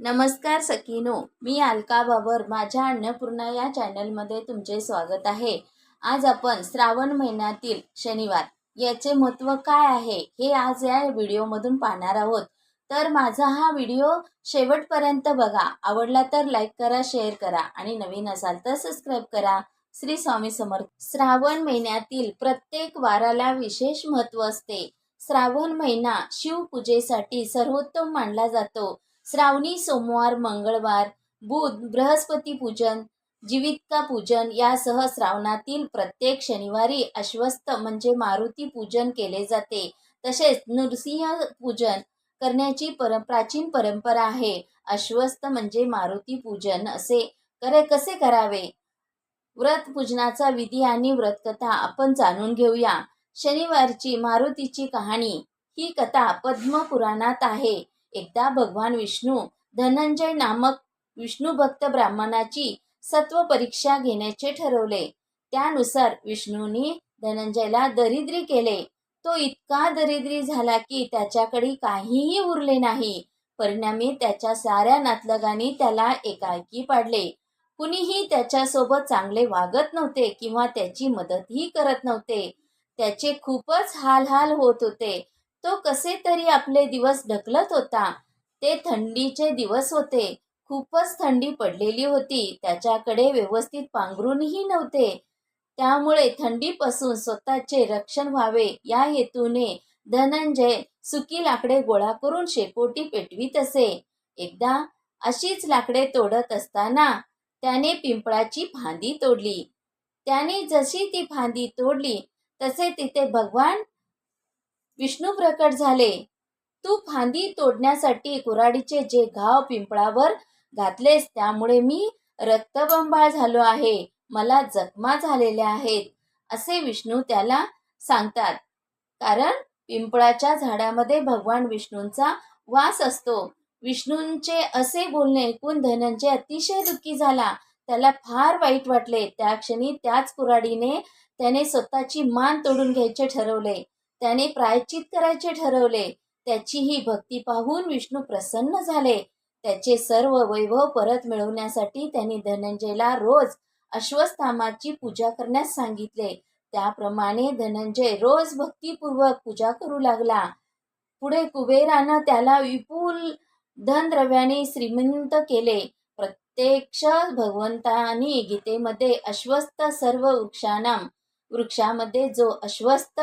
नमस्कार सखीनो मी अलका बाबर माझ्या अन्नपूर्णा या चॅनलमध्ये तुमचे स्वागत आहे. आज आपण श्रावण महिन्यातील शनिवार याचे महत्त्व काय आहे हे आज या व्हिडिओमधून पाहणार आहोत. तर माझा हा व्हिडिओ शेवटपर्यंत बघा. आवडला तर लाईक करा शेअर करा आणि नवीन असाल तर सबस्क्राईब करा. श्री स्वामी समर्थ. श्रावण महिन्यातील प्रत्येक वाराला विशेष महत्त्व असते. श्रावण महिना शिवपूजेसाठी सर्वोत्तम मानला जातो. श्रावणी सोमवार मंगळवार बुध बृहस्पती पूजन जीवितका पूजन यासह श्रावणातील प्रत्येक शनिवारी अश्वस्त म्हणजे मारुती पूजन केले जाते. तसेच नृसिंह पूजन करण्याची पर प्राचीन परंपरा आहे. अश्वस्त म्हणजे मारुती पूजन असे करे कसे करावे? व्रत पूजनाचा विधी आणि व्रतकथा आपण जाणून घेऊया. शनिवारची मारुतीची कहाणी ही कथा पद्मपुराणात आहे. एकदा भगवान विष्णू धनंजय नामक विष्णू भक्त ब्राह्मणाची सत्व परीक्षा घेण्याचे ठरवले. त्यानुसार विष्णूंनी धनंजयला दरिद्री केले. तो इतका दरिद्री झाला की त्याच्याकडे काहीही उरले नाही. परिणामी त्याच्या साऱ्या नातलगांनी त्याला एकाएकी पाडले. कुणीही त्याच्यासोबत चांगले वागत नव्हते किंवा त्याची मदतही करत नव्हते. त्याचे खूपच हाल हाल होत होते. तो कसे तरी आपले दिवस ढकलत होता. ते थंडीचे दिवस होते. खूपच थंडी पडलेली होती. त्याच्याकडे व्यवस्थित पांघरूनही नव्हते. त्यामुळे थंडीपासून स्वतःचे रक्षण व्हावे या हेतूने धनंजय सुकी लाकडे गोळा करून शेकोटी पेटवीत असे. एकदा अशीच लाकडे तोडत असताना त्याने पिंपळाची फांदी तोडली. त्याने जशी ती फांदी तोडली तसे तिथे भगवान विष्णू प्रकट झाले. तू फांदी तोडण्यासाठी कुऱ्हाडीचे जे घाव पिंपळावर घातलेस त्यामुळे मी रक्तबंबाळ झालो आहे. मला जखमा झालेल्या आहेत असे विष्णू त्याला सांगतात. कारण पिंपळाच्या झाडामध्ये भगवान विष्णूंचा वास असतो. विष्णूंचे असे बोलणे ऐकून धनंजय अतिशय दुःखी झाला. त्याला फार वाईट वाटले. त्या क्षणी त्याच कुऱ्हाडीने त्याने स्वतःची मान तोडून घ्यायचे ठरवले. त्याने प्रायचित करायचे ठरवले. त्याची ही भक्ती पाहून विष्णू प्रसन्न झाले. त्याचे सर्व वैभव परत मिळवण्यासाठी त्यांनी धनंजयला रोज अश्वस्थामाची पूजा करण्यास सांगितले. त्याप्रमाणे धनंजय रोज भक्तिपूर्वक पूजा करू लागला. पुढे कुबेरानं त्याला विपुल धनद्रव्याने श्रीमंत केले. प्रत्यक्ष भगवंतानी गीतेमध्ये अश्वस्थ सर्व वृक्षानाम वृक्षामध्ये जो अश्वस्थ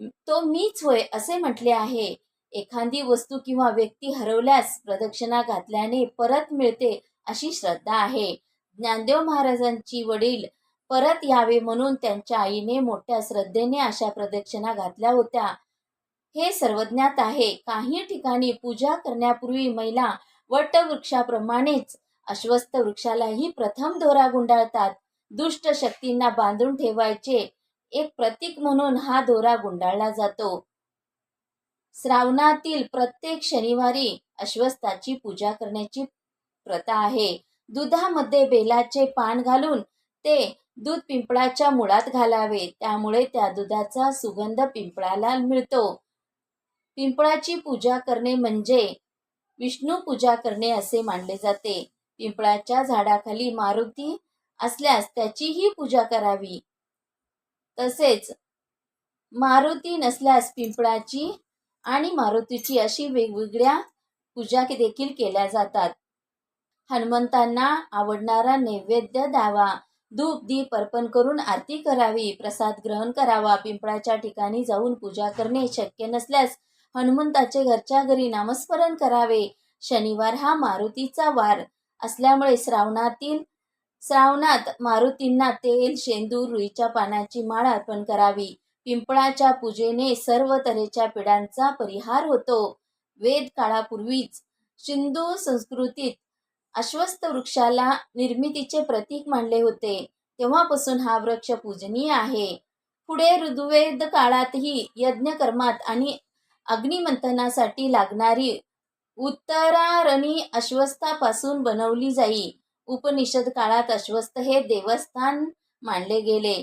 तो मीच होय असे म्हटले आहे. एखादी वस्तू किंवा व्यक्ती हरवल्यास प्रदक्षिणा घातल्याने परत मिळते अशी श्रद्धा आहे. ज्ञानदेव महाराजांची वडील परत यावे म्हणून त्यांच्या आईने मोठ्या श्रद्धेने अशा प्रदक्षिणा घातल्या होत्या. हे सर्वज्ञात आहे. काही ठिकाणी पूजा करण्यापूर्वी महिला वटवृक्षाप्रमाणेच अश्वस्थ वृक्षालाही प्रथम दोरा गुंडाळतात. दुष्ट शक्तींना बांधून ठेवायचे एक प्रतीक म्हणून हा दोरा गुंडाळला जातो. श्रावणातील प्रत्येक शनिवारी अश्वस्थाची पूजा करण्याची प्रथा आहे. दुधामध्ये बेलाचे पान घालून ते दूध पिंपळाच्या मुळात घालावे. त्यामुळे त्या दुधाचा सुगंध पिंपळाला मिळतो. पिंपळाची पूजा करणे म्हणजे विष्णू पूजा करणे असे मानले जाते. पिंपळाच्या झाडाखाली मारुती असल्यास त्याचीही पूजा करावी. तसेच मारुती नसल्यास पिंपळाची आणि मारुतीची अशी वेगवेगळ्या पूजा देखील केल्या जातात. हनुमंतांना आवडणारा नैवेद्य द्यावा. धूप दीप अर्पण करून आरती करावी. प्रसाद ग्रहण करावा. पिंपळाच्या ठिकाणी जाऊन पूजा करणे शक्य नसल्यास हनुमंताचे घरच्या घरी नामस्मरण करावे. शनिवार हा मारुतीचा वार असल्यामुळे श्रावणातील श्रावणात मारुतींना तेल शेंदूर रुईच्या पानाची माळ अर्पण करावी. पिंपळाच्या पूजेने सर्व तऱ्हेच्या पिढ्यांचा परिहार होतो. वेद काळापूर्वीच सिंधू संस्कृतीत अश्वस्थ वृक्षाला निर्मितीचे प्रतीक मानले होते. तेव्हापासून हा वृक्ष पूजनीय आहे. पुढे ऋग्वेद काळातही यज्ञकर्मात आणि अग्निमंथनासाठी लागणारी उत्तरारणी अश्वस्थापासून बनवली जाई. उपनिषद काळात अश्वस्थ हे देवस्थान मानले गेले.